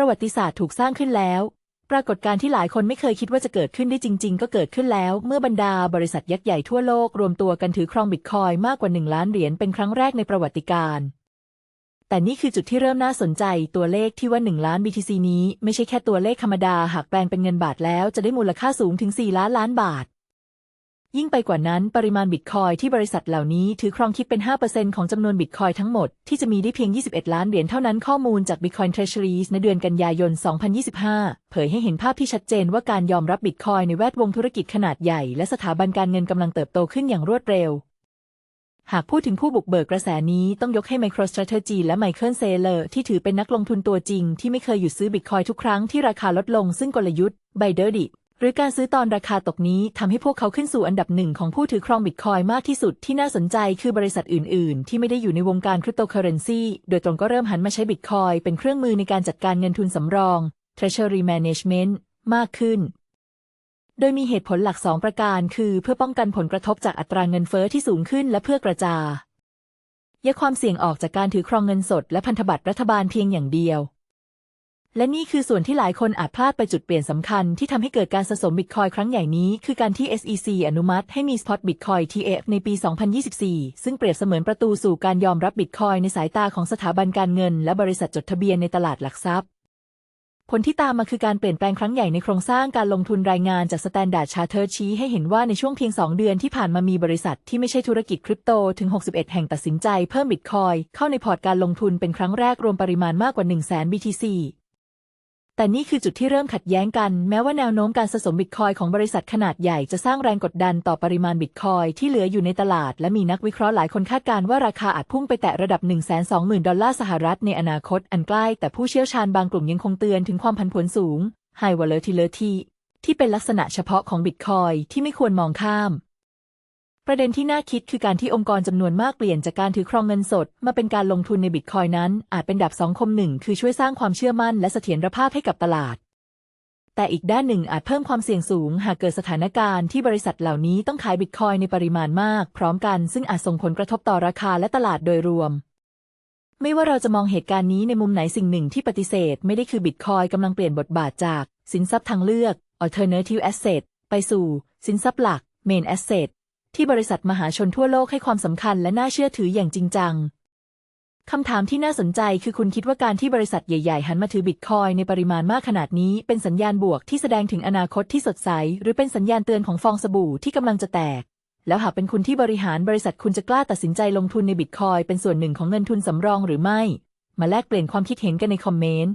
ประวัติศาสตร์ถูกสร้างขึ้นแล้ว ปรากฏการณ์ที่หลายคนไม่เคยคิดว่าจะเกิดขึ้นได้จริง ๆ ก็เกิดขึ้นแล้ว เมื่อบรรดาบริษัทยักษ์ใหญ่ทั่วโลกรวมตัวกันถือครองบิตคอยมากกว่า 1 ล้านเหรียญเป็นครั้งแรกในประวัติการ์แต่นี่คือจุดที่เริ่มน่าสนใจตัวเลขที่ว่า 1 ล้าน BTC นี้ ไม่ใช่แค่ตัวเลขธรรมดา หากแปลงเป็นเงินบาทแล้วจะได้มูลค่าสูงถึง 4 ล้านล้านบาท ยิ่งไปกว่านั้นปริมาณบิตคอยที่บริษัทเหล่านี้ถือครองคิดเป็น 5%ของจำนวนบิตคอยทั้งหมด ที่จะมีได้เพียง 21 ล้านเหรียญเท่านั้นข้อมูลจาก Bitcoin Treasuries ในเดือนกันยายน 2025 เผยให้เห็นภาพที่ชัดเจนว่าการยอมรับบิตคอยในแวดวงธุรกิจขนาดใหญ่ และสถาบันการเงินกำลังเติบโตขึ้นอย่างรวดเร็ว หากพูดถึงผู้บุกเบิกกระแสนี้ต้องยกให้ MicroStrategy และ Michael Saylor ที่ถือเป็นนักลงทุนตัวจริง ที่ไม่เคยหยุดซื้อบิตคอยทุกครั้งที่ราคาลดลงซึ่งกลยุทธ์ b y Dirty หรือการซื้อตอนราคาตกนี้ทำให้พวกเขาขึ้นสู่อันดับหนึ่งของผู้ถือครองบิตคอยมากที่สุดที่น่าสนใจคือบริษัทอื่น ๆ ที่ไม่ได้อยู่ในวงการคริปโตเคอเรนซีโดยตรงก็เริ่มหันมาใช้บิตคอยเป็นเครื่องมือในการจัดการเงินทุนสำรอง Treasury Management มากขึ้น โดยมีเหตุผลหลัก 2 ประการ คือเพื่อป้องกันผลกระทบจากอัตราเงินเฟอ้อที่สูงขึ้นและเพื่อกระจายความเสี่ยงออกจากการถือครองเงินสดและพันธบัตรรัฐบาลเพียงอย่างเดียว และนี่คือส่วนที่หลายคนอาจพลาดไปจุดเปลี่ยนสำคัญที่ทำให้เกิดการสะสมบิตคอยครั้งใหญ่นี้ คือการที่ SEC อนุมัติให้มี Spot Bitcoin TF ในปี 2024 ซึ่งเปรียบเสมือนประตูสู่การยอมรับบิตคอยในสายตาของสถาบันการเงิน และบริษัทจดทะเบียนในตลาดหลักทรัพย์ ผลที่ตามมาคือการเปลี่ยนแปลงครั้งใหญ่ในโครงสร้างการลงทุนรายงานจาก Standard Chartered ชี้ให้เห็นว่าในช่วงเพียง 2 เดือนที่ผ่านมามีบริษัทที่ไม่ใช่ธุรกิจคริปโตถึง 61 แห่งตัดสินใจเพิ่มบิตคอยเข้าในพอร์ตการลงทุนเป็นครั้งแรกรวมปริมาณมากกว่า 1 0 0 0 0 0 BTC แต่นี่คือจุดที่เริ่มขัดแย้งกัน แม้ว่าแนวโน้มการสะสมบิตคอยของบริษัทขนาดใหญ่จะสร้างแรงกดดันต่อปริมาณบิตคอยที่เหลืออยู่ในตลาด และมีนักวิเคราะห์หลายคนคาดการณ์ว่าราคาอาจพุ่งไปแตะระดับ 120,000 ดอลลาร์สหรัฐในอนาคตอันใกล้ แต่ผู้เชี่ยวชาญบางกลุ่มยังคงเตือนถึงความผันผวนสูง High Volatility ที่เป็นลักษณะเฉพาะของบิตคอยที่ไม่ควรมองข้าม ประเด็นที่น่าคิดคือการที่องค์กรจำนวนมากเปลี่ยนจากการถือครองเงินสด มาเป็นการลงทุนในบิตคอยนั้น อาจเป็นดับสองคมหนึ่งคือช่วยสร้างความเชื่อมั่นและเสถียรภาพให้กับตลาด แต่อีกด้านหนึ่งอาจเพิ่มความเสี่ยงสูง หากเกิดสถานการณ์ที่บริษัทเหล่านี้ต้องขายบิตคอยในปริมาณมาก พร้อมกันซึ่งอาจส่งผลกระทบต่อราคาและตลาดโดยรวมไม่ว่าเราจะมองเหตุการณ์นี้ในมุมไหนสิ่งหนึ่งที่ปฏิเสธ ไม่ได้คือบิตคอยกำลังเปลี่ยนบทบาทจาก สินทรัพย์ทางเลือก alternative asset ไปสู่ สินทรัพย์หลัก main asset ที่บริษัทมหาชนทั่วโลกให้ความสำคัญและน่าเชื่อถืออย่างจริงจังคำถามที่น่าสนใจคือคุณคิดว่าการที่บริษัทใหญ่ๆ หันมาถือบิตคอยในปริมาณมากขนาดนี้ เป็นสัญญาณบวกที่แสดงถึงอนาคตที่สดใส หรือเป็นสัญญาณเตือนของฟองสบู่ที่กำลังจะแตก แล้วหากเป็นคุณที่บริหารบริษัทคุณจะกล้าตัดสินใจลงทุนในบิตคอยเป็นส่วนหนึ่งของเงินทุนสำรองหรือไม่ มาแลกเปลี่ยนความคิดเห็นกันในคอมเมนต์